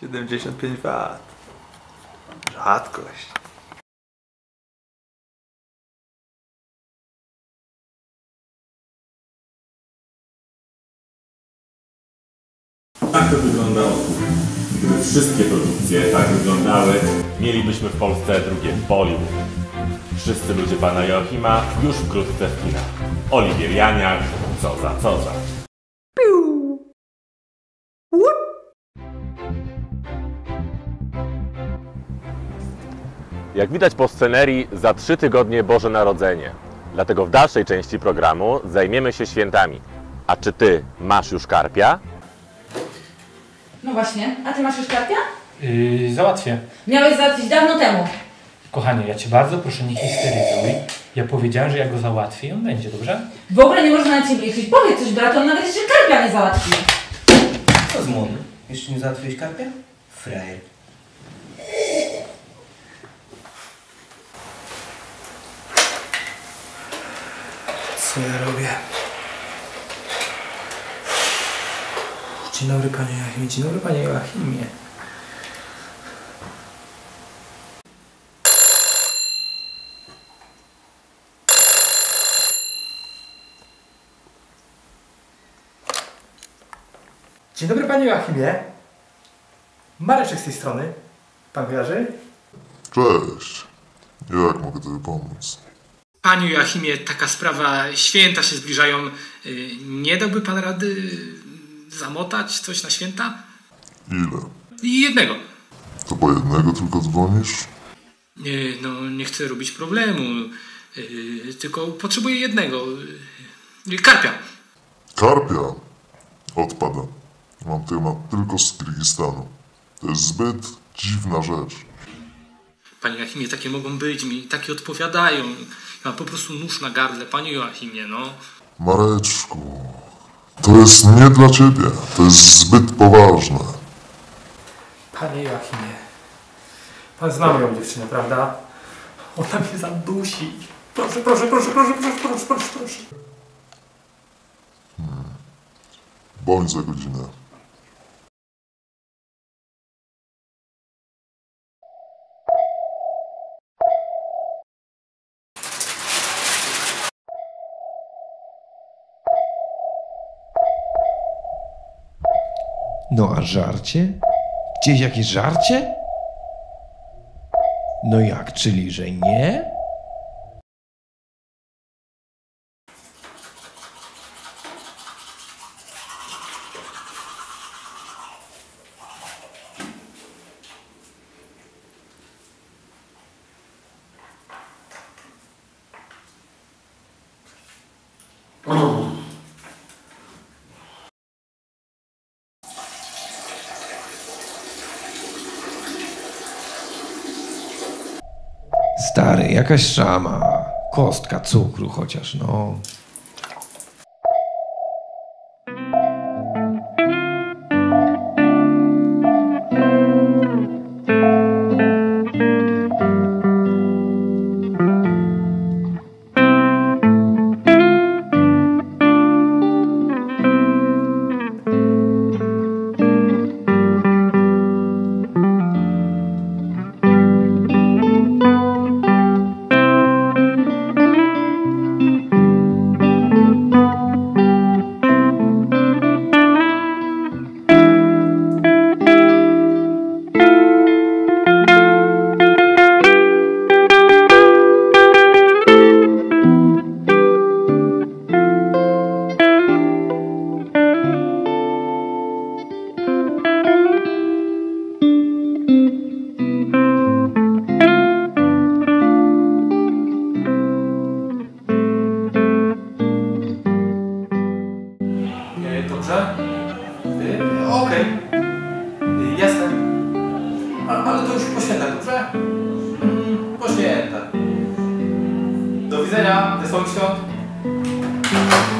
75 wat. Rzadkość. Tak to wyglądało. Gdyby wszystkie produkcje tak wyglądały, mielibyśmy w Polsce drugie Bollywood. Wszyscy ludzie pana Joachima już wkrótce w kinach. Oliwier Janiak, co za, co za. Jak widać po scenerii, za trzy tygodnie Boże Narodzenie. Dlatego w dalszej części programu zajmiemy się świętami. A czy ty masz już karpia? No właśnie, a ty masz już karpia? Yy, załatwię. Miałeś załatwić dawno temu. Kochanie, ja cię bardzo proszę, nie histeryzuj. Ja powiedziałem, że ja go załatwię i on będzie, dobrze? W ogóle nie można na ciebie liczyć. Powiedz coś bratu, on nawet jeszcze karpia nie załatwił. Co z młody? Jeszcze nie załatwiłeś karpia? Frajer. Co ja robię? Dzień dobry panie Joachimie. Dzień dobry panie Joachimie. Dzień dobry panie Joachimie. Mareczek z tej strony. Pan kojarzy? Cześć. Jak mogę tobie pomóc? Paniu Joachimie, taka sprawa, święta się zbliżają. Yy, Nie dałby pan rady zamotać coś na święta? Ile? I jednego. To po jednego tylko dzwonisz? Nie, no, nie chcę robić problemu, yy, tylko potrzebuję jednego. Yy, karpia. Karpia? Odpada. Mam temat tylko z Kirgistanu. To jest zbyt dziwna rzecz. Panie Joachimie, takie mogą być, mi takie odpowiadają. Mam po prostu nóż na gardle, panie Joachimie, no. Mareczku, to jest nie dla ciebie. To jest zbyt poważne. Panie Joachimie. Pan zna moją dziewczynę, prawda? Ona mnie zadusi. Proszę, proszę, proszę, proszę, proszę, proszę, proszę, proszę. Bądź za godzinę. No a żarcie? Gdzieś jakieś żarcie? No jak, czyli że nie? Stary, jakaś szama. Kostka cukru chociaż, no. Buonasera, the song shop.